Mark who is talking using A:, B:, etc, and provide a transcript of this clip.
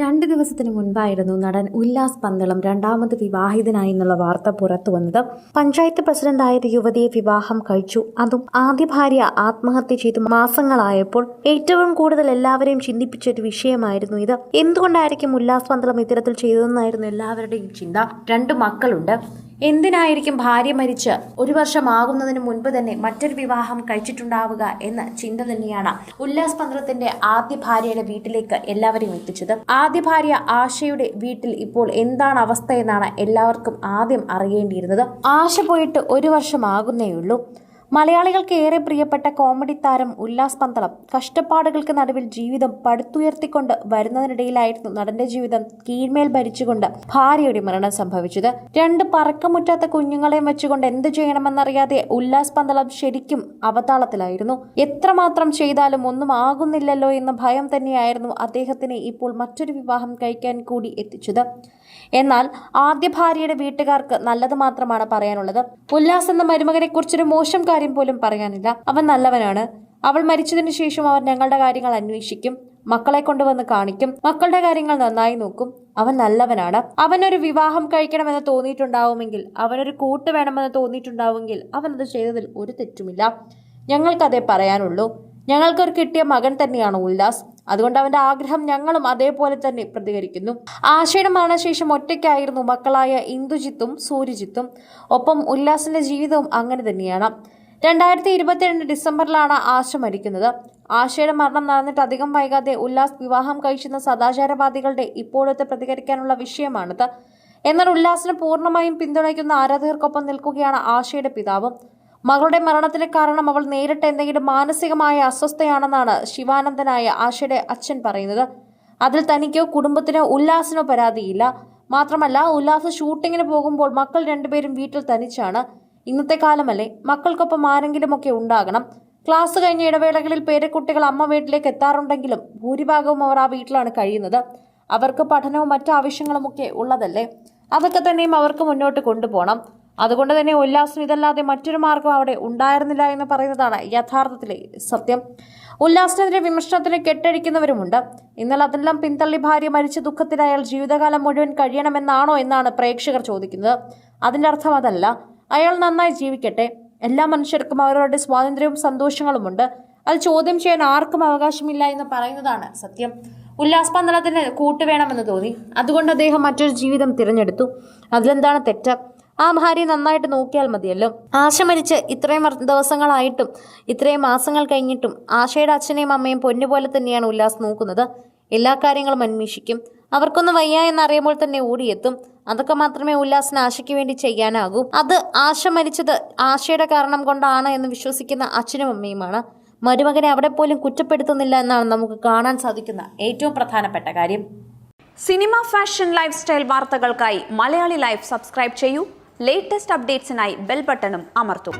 A: രണ്ട് ദിവസത്തിന് മുൻപായിരുന്നു നടൻ ഉല്ലാസ് പന്തളം രണ്ടാമത് വിവാഹിതനായി എന്നുള്ള വാർത്ത പുറത്തു വന്നത്. പഞ്ചായത്ത് പ്രസിഡന്റായ യുവതിയെ വിവാഹം കഴിച്ചു. അതും ആദ്യ ഭാര്യ ആത്മഹത്യ ചെയ്തു മാസങ്ങളായപ്പോൾ ഏറ്റവും കൂടുതൽ എല്ലാവരെയും ചിന്തിപ്പിച്ച ഒരു വിഷയമായിരുന്നു ഇത്. എന്തുകൊണ്ടായിരിക്കും ഉല്ലാസ് പന്തളം ഇത്തരത്തിൽ ചെയ്തതെന്നായിരുന്നു എല്ലാവരുടെയും ചിന്ത. രണ്ട് മക്കളുണ്ട്. എന്തിനായിരിക്കും ഭാര്യ മരിച്ച് ഒരു വർഷമാകുന്നതിന് മുൻപ് തന്നെ മറ്റൊരു വിവാഹം കഴിച്ചിട്ടുണ്ടാവുക എന്ന ചിന്ത തന്നെയാണ് ഉല്ലാസ് പന്ത്രത്തിന്റെ ആദ്യ ഭാര്യയുടെ വീട്ടിലേക്ക് എല്ലാവരെയും എത്തിച്ചത്. ആദ്യ ഭാര്യ ആശയുടെ വീട്ടിൽ ഇപ്പോൾ എന്താണ് അവസ്ഥ എന്നാണ് എല്ലാവർക്കും ആദ്യം അറിയേണ്ടിയിരുന്നത്. ആശ പോയിട്ട് ഒരു വർഷമാകുന്നേയുള്ളൂ. മലയാളികൾക്ക് ഏറെ പ്രിയപ്പെട്ട കോമഡി താരം ഉല്ലാസ് പന്തളം കഷ്ടപ്പാടുകൾക്ക് നടുവിൽ ജീവിതം പടുത്തുയർത്തിക്കൊണ്ട് വരുന്നതിനിടയിലായിരുന്നു നടന്റെ ജീവിതം കീഴ്മേൽ ഭരിച്ചുകൊണ്ട് ഭാര്യയുടെ മരണം സംഭവിച്ചത്. രണ്ട് പറക്കമുറ്റാത്ത കുഞ്ഞുങ്ങളെയും വെച്ചുകൊണ്ട് എന്ത് ചെയ്യണമെന്നറിയാതെ ഉല്ലാസ് പന്തളം ശരിക്കും അവതാളത്തിലായിരുന്നു. എത്രമാത്രം ചെയ്താലും ഒന്നും ആകുന്നില്ലല്ലോ എന്ന ഭയം തന്നെയായിരുന്നു അദ്ദേഹത്തിനെ ഇപ്പോൾ മറ്റൊരു വിവാഹം കഴിക്കാൻ കൂടി എത്തിച്ചത്. എന്നാൽ ആദ്യ ഭാര്യയുടെ വീട്ടുകാർക്ക് നല്ലത് മാത്രമാണ് പറയാനുള്ളത്. ഉല്ലാസ് എന്ന മരുമകനെ കുറിച്ചൊരു മോശം കാര്യം പോലും പറയാനില്ല. അവൻ നല്ലവനാണ്. അവൾ മരിച്ചതിനു ശേഷം അവൻ ഞങ്ങളുടെ കാര്യങ്ങൾ അന്വേഷിക്കും മക്കളെ കൊണ്ടുവന്ന് കാണിക്കും മക്കളുടെ കാര്യങ്ങൾ നന്നായി നോക്കും. അവൻ നല്ലവനാണ്. അവനൊരു വിവാഹം കഴിക്കണമെന്ന് തോന്നിയിട്ടുണ്ടാവുമെങ്കിൽ അവനൊരു കൂട്ട് വേണമെന്ന് തോന്നിയിട്ടുണ്ടാവുമെങ്കിൽ അവൻ അത് ചെയ്തതിൽ ഒരു തെറ്റുമില്ല. ഞങ്ങൾക്കതേ പറയാനുള്ളൂ. ഞങ്ങൾക്കൊരു കിട്ടിയ മകൻ തന്നെയാണ് ഉല്ലാസ്. അതുകൊണ്ട് അവന്റെ ആഗ്രഹം ഞങ്ങളും അതേപോലെ തന്നെ പ്രതികരിക്കുന്നു. ആശയുടെ മരണശേഷം ഒറ്റയ്ക്കായിരുന്നു മക്കളായ ഇന്ദുജിത്തും സൂര്യജിത്തും. ഒപ്പം ഉല്ലാസിന്റെ ജീവിതവും അങ്ങനെ തന്നെയാണ്. രണ്ടായിരത്തി ഇരുപത്തിരണ്ട് ഡിസംബറിലാണ് ആശ മരിക്കുന്നത്. ആശയുടെ മരണം നടന്നിട്ട് അധികം വൈകാതെ ഉല്ലാസ് വിവാഹം കഴിച്ചുന്ന സദാചാരവാദികളുടെ ഇപ്പോഴത്തെ പ്രതികരിക്കാനുള്ള വിഷയമാണിത്. എന്നാൽ ഉല്ലാസിനെ പൂർണമായും പിന്തുണയ്ക്കുന്ന ആരാധകർക്കൊപ്പം നിൽക്കുകയാണ് ആശയുടെ പിതാവും. മകളുടെ മരണത്തിന് കാരണം അവൾ നേരിട്ട് എന്തെങ്കിലും മാനസികമായ അസ്വസ്ഥയാണെന്നാണ് ശിവാനന്ദനായ ആശയുടെ അച്ഛൻ പറയുന്നത്. അതിൽ തനിക്കോ കുടുംബത്തിനോ ഉല്ലാസിനോ പരാതിയില്ല. മാത്രമല്ല ഉല്ലാസ് ഷൂട്ടിങ്ങിന് പോകുമ്പോൾ മക്കൾ രണ്ടുപേരും വീട്ടിൽ തനിച്ചാണ്. ഇന്നത്തെ കാലമല്ലേ? മക്കൾക്കൊപ്പം ആരെങ്കിലുമൊക്കെ ഉണ്ടാകണം. ക്ലാസ് കഴിഞ്ഞ ഇടവേളകളിൽ പേരക്കുട്ടികൾ അമ്മ വീട്ടിലേക്ക് എത്താറുണ്ടെങ്കിലും ഭൂരിഭാഗവും അവർ ആ വീട്ടിലാണ് കഴിയുന്നത്. അവർക്ക് പഠനവും മറ്റു ആവശ്യങ്ങളുമൊക്കെ ഉള്ളതല്ലേ? അതൊക്കെ തന്നെയും അവർക്ക് മുന്നോട്ട് കൊണ്ടുപോകണം. അതുകൊണ്ട് തന്നെ ഉല്ലാസം ഇതല്ലാതെ മറ്റൊരു മാർഗം അവിടെ ഉണ്ടായിരുന്നില്ല എന്ന് പറയുന്നതാണ് യഥാർത്ഥത്തിലെ സത്യം. ഉല്ലാസത്തിനെതിരെ വിമർശനത്തിന് കെട്ടഴിക്കുന്നവരുമുണ്ട്. എന്നാൽ അതെല്ലാം പിന്തള്ളി ഭാര്യ മരിച്ച ദുഃഖത്തിൽ ജീവിതകാലം മുഴുവൻ കഴിയണമെന്നാണോ എന്നാണ് പ്രേക്ഷകർ ചോദിക്കുന്നത്. അതിന്റെ അർത്ഥം അതല്ല. അയാൾ നന്നായി ജീവിക്കട്ടെ. എല്ലാ മനുഷ്യർക്കും അവരവരുടെ സ്വാതന്ത്ര്യവും സന്തോഷങ്ങളുമുണ്ട്. അത് ചോദ്യം ചെയ്യാൻ ആർക്കും അവകാശമില്ല എന്ന് പറയുന്നതാണ് സത്യം. ഉല്ലാസ് പന്തളത്തിന് കൂട്ടുവേണമെന്ന് തോന്നി. അതുകൊണ്ട് അദ്ദേഹം മറ്റൊരു ജീവിതം തിരഞ്ഞെടുത്തു. അതിലെന്താണ് തെറ്റ്? ആ ഭാര്യ നന്നായിട്ട് നോക്കിയാൽ മതിയല്ലോ. ആശ മരിച്ച് ഇത്രയും ദിവസങ്ങളായിട്ടും ഇത്രയും മാസങ്ങൾ കഴിഞ്ഞിട്ടും ആശയുടെ അച്ഛനെയും അമ്മയും പൊന്നുപോലെ തന്നെയാണ് ഉല്ലാസ് നോക്കുന്നത്. എല്ലാ കാര്യങ്ങളും അന്വേഷിക്കും. അവർക്കൊന്നും വയ്യ എന്നറിയുമ്പോൾ തന്നെ ഓടിയെത്തും. അതൊക്കെ മാത്രമേ ഉല്ലാസിന് ആശയ്ക്ക് വേണ്ടി ചെയ്യാനാകൂ. അത് ആശ മരിച്ചത് ആശയുടെ കാരണം കൊണ്ടാണ് എന്ന് വിശ്വസിക്കുന്ന അച്ഛനും അമ്മയുമാണ്. മരുമകനെ അവിടെ പോലും കുറ്റപ്പെടുത്തുന്നില്ല എന്നാണ് നമുക്ക് കാണാൻ സാധിക്കുന്ന ഏറ്റവും പ്രധാനപ്പെട്ട കാര്യം.
B: സിനിമ ഫാഷൻ ലൈഫ് സ്റ്റൈൽ വാർത്തകൾക്കായി മലയാളി ലൈഫ് സബ്സ്ക്രൈബ് ചെയ്യൂ. ലേറ്റസ്റ്റ് അപ്ഡേറ്റ്സിനായി ബെൽ ബട്ടണും അമർത്തും.